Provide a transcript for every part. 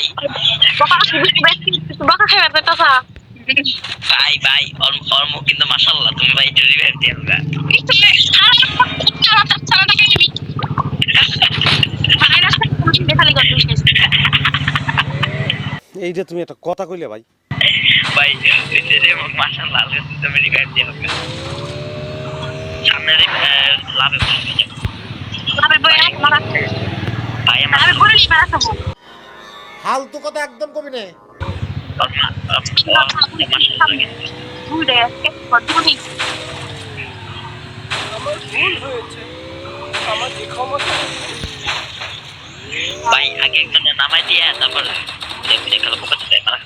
ভাই বাবা খাইবার পেতাছা ভাই ভাই ওর মুখ কিন্তু মাশাআল্লাহ তুমি ভাই একটু রিভাইভ দাও এইটা তুমি একটা কথা কইলে ভাই ভাই এই যে মাশাআল্লাহ তুমি রিভাইভ দিয়ে দাও সামনে লাভে ভাই আমার ফালতু কথা একদম কবি নে কিন্তু। ভাই, আগে একজন নামাই দিয়ে তারপর দেখে খেলা পোকা চলে, মারা।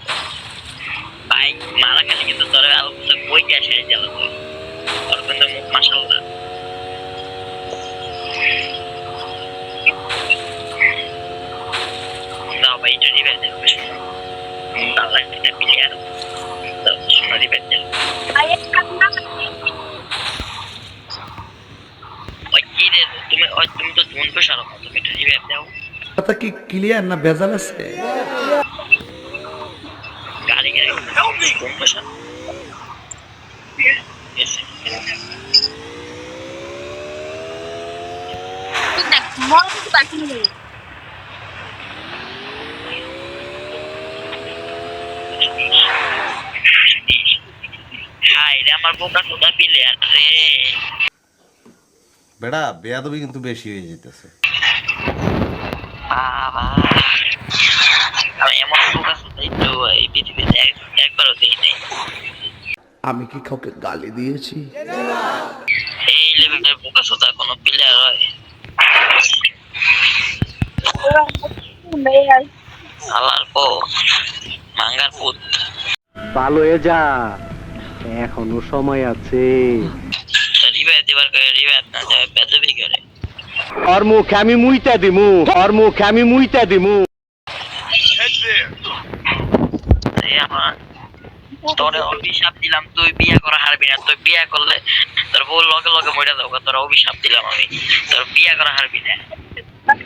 ভাই, মারা খালি কিন্তু তোর আলু পোশাক বই কে আসে গেল মুখ মাসাল্লাহ কথা কি ক্লিয়ার না ভেজাল আছে? বেড়া বেয়াদবি কিন্তু বেশি হয়ে যেতেছে বাবা এমন তো এই পৃথিবীতে একবারও নাই আমি কি কাউকে গালি দিয়েছি? এই লেভেলের বোকা সোতা কোনো প্লেয়ার হয় আল্লাহর পো মাঙ্গার পুত ভালো হয়ে যা। এখনও সময় আছে। রিবাই দিবার করে রিবাই না বেদবি করে। ওর মুখ আমি মুইতা দিমু মুইতা অভিশাপ দিলাম, তুই বিয়ে করা হারবি না, তুই বিয়ে করলে তোর বউ লগে লগে মরে তোর অভিশাপ দিলাম আমি। তোর বিয়ে করা হারবি না।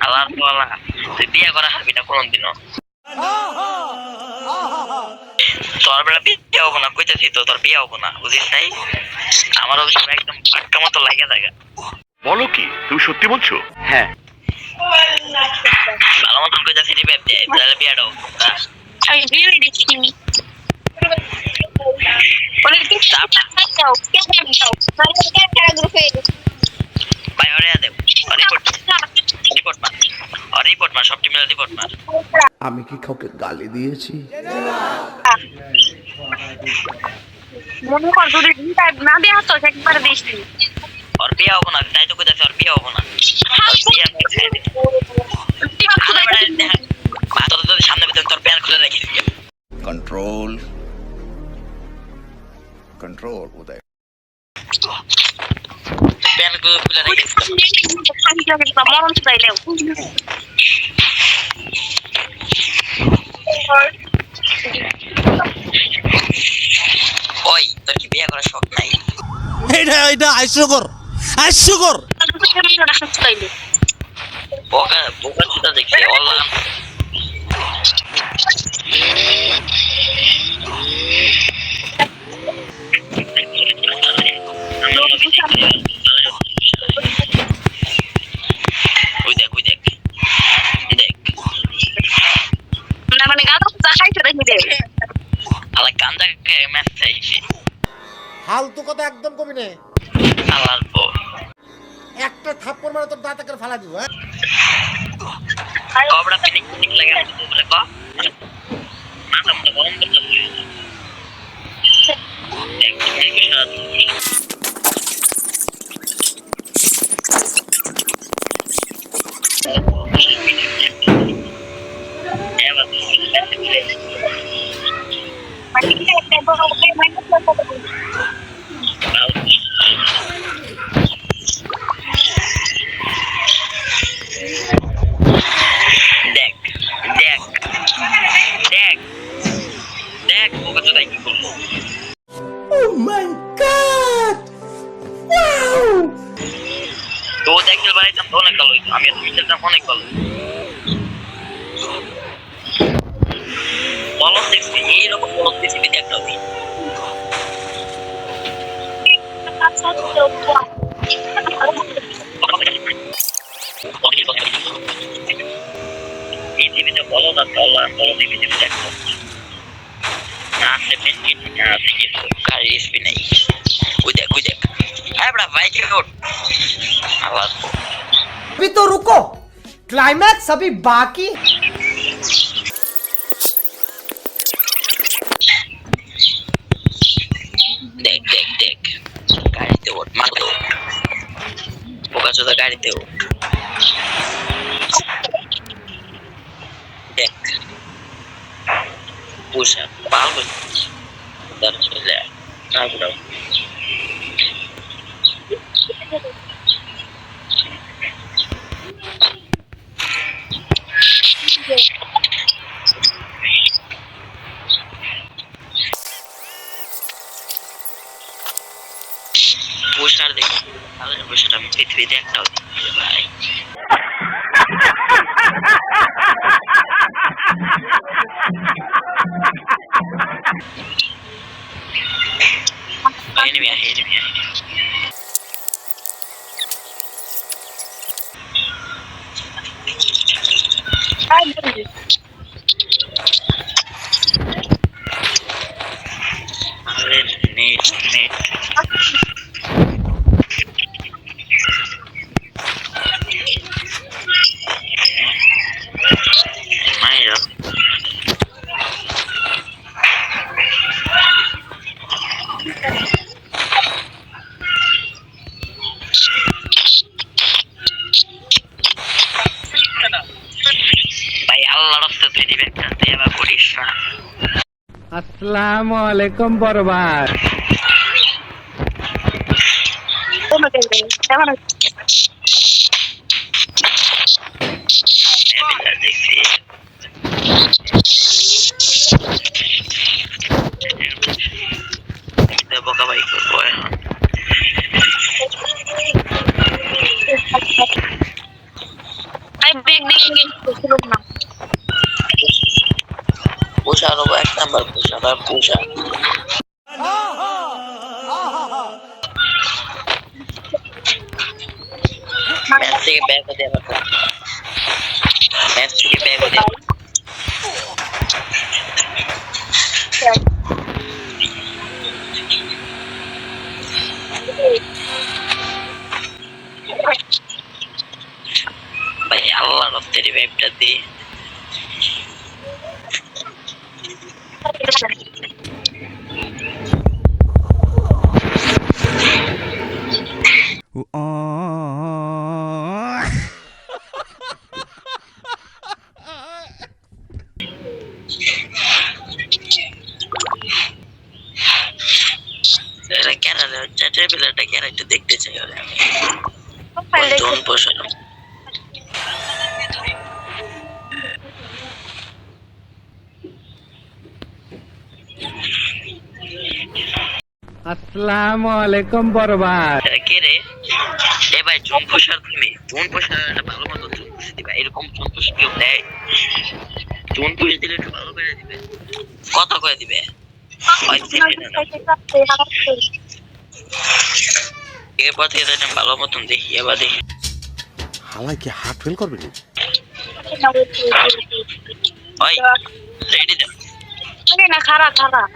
আল্লাহর তোলা তুই বিয়ে করা হারবি না কোনদিনও। তোর বেলা বিয়ে হব না, কইতেছি তো তোর বিয়ে হব না, বুঝিস নাই? আমার অভিশাপ একদম পাক্কা মতো লাগে থাকে। বলো কি তুমি সত্যি বলছো? হ্যাঁ। ভালো মতন তাহলে বিয়েটা হব না আমি বিয়ে দেখছি অনেক দিন যাও কেন যাও মানে কেন গ্রুপে ভাই অরে দেব রিপোর্ট রিপোর্ট মার রিপোর্ট মার সব টিমের রিপোর্ট মার আমি কি কাউকে গালি দিয়েছি? মনে কর যদি না দেওয়া তো একবার ওর বিয়ে হব না তাই তো কইতাছি ওর বিয়ে হব না ওর বিয়ে আমি ছেড়ে দিই। আমার বেটা দেখ, মা তোর যদি সামনে পেতে তোর প্যান খুলে রেখে দিবি control control উদয় প্যান খুলে রেখে দিবি মরণ চাইলেও ওই তোর কি বিয়ে করার শখ নাই এইটা এইটা হাস্যকর হাস্যকর কান্দা ম্যাচ চাইছি। ফালতু কথা একদম কবি নে আলার একটা থাপ্পড় মারা তোর দাঁত করে ফালা দিব হ্যাঁ? কবড়া পিনিক পিনিক লাগে বলে ক। মাথা মতো গরম করতে একদম একটু গলম দেখছি এইরকম গলম পৃথিবী দেখলাম পৃথিবীতে বলো না চলা বলো পৃথিবী দেখো না আছে বিস্কিট না আছে কিছু গাড়ি স্পি নাই ওই দেখ ওই দেখ হ্যাঁ বড়া বাইকে ওঠ আবার अभी तो रुको क्लाइमैक्स अभी बाकी বোকা চোদা গাড়িতে ওঠ দেখ পুষা পাগল দাঁড়া চলে আয় তাহলে পোস্টার আমি পৃথিবীতে একটাও দেখি না ভাই enemy আহে enemy আহে আরে নেট ভাই আল্লাহর রাস্তা তুই দিবে একটা তুই আবার করিস না আসসালামু আলাইকুম কেমন এবিলা পুষা নেব এক নাম্বার পুষা তার পুষা ম্যাচ থেকে ব্যাগ হতে আবার ম্যাচ থেকে ব্যাগ হতে ভাই আল্লাহ রফতের ব্যাগটা দিয়ে এটা কেন চ্যাটের বিলাটা কেন একটু দেখতে চাই আমি ওই দোন আসসালামু আলাইকুম বরবাদ ভাই পোষার তুমি চুন পোষার একটা ভালো মতো চুন দিবা। এরকম চুন কেউ দেয় চুন পুষ দিলে একটু ভালো করে দিবে। কত করে দিবে? এরপর থেকে তো একটা ভালো মতন দেখি এবার দেখি। হালাই কি হার্ট ফেল করবে নি ওই রেডি দাও। না খারাপ খারাপ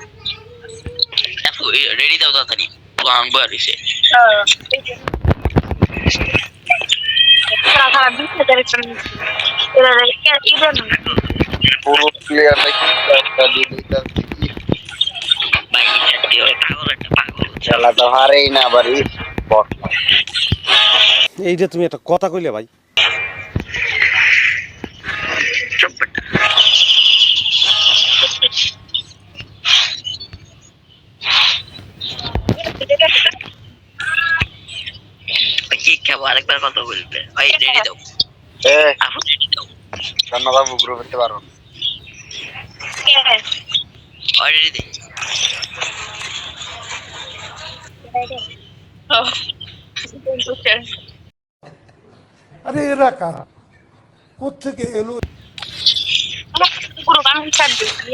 দেখো রেডি দাও তাড়াতাড়ি। প্লান বয় রয়েছে খারাপ বিশ হাজার পুরো প্লেয়ার নাকি একটা বাড়ি বট এইটা তুমি একটা কথা কইলে ভাই আরেকবার কথা বলবে। ভাই রেডি দাও এ আপু রেডি দাও ধন্যবাবু গ্রুপ করতে পারো আরে এরা কারা? কোথেকে এলো? বাংলা দিচ্ছি